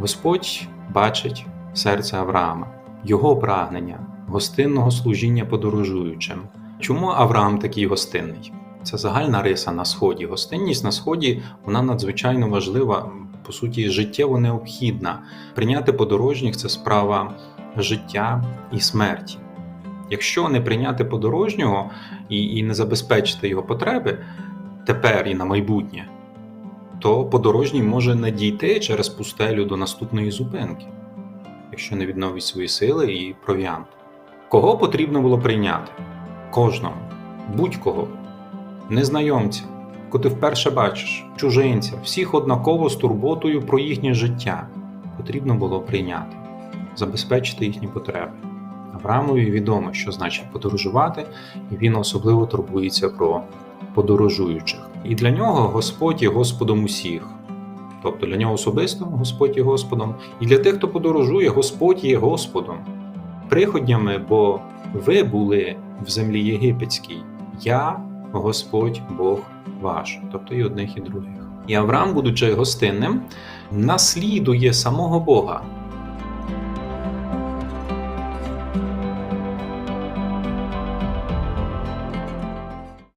Господь бачить серце Авраама, його прагнення, гостинного служіння подорожуючим. Чому Авраам такий гостинний? Це загальна риса на сході. Гостинність на сході вона надзвичайно важлива, по суті, життєво необхідна. Прийняти подорожніх це справа життя і смерті. Якщо не прийняти подорожнього і, і не забезпечити його потреби тепер і на майбутнє, то подорожній може не дійти через пустелю до наступної зупинки, якщо не відновить свої сили і провіант. Кого потрібно було прийняти? Кожного, будь-кого, незнайомця, кого ти вперше бачиш, чужинця, всіх однаково з турботою про їхнє життя потрібно було прийняти, забезпечити їхні потреби. Авраамові відомо, що значить подорожувати, і він особливо турбується про подорожуючих. І для нього Господь є Господом усіх. Тобто для нього особисто Господь є Господом, і для тих, хто подорожує, Господь є Господом. Приходнями, бо ви були в землі єгипетській, я Господь Бог ваш, тобто і одних, і других. І Авраам, будучи гостинним, наслідує самого Бога.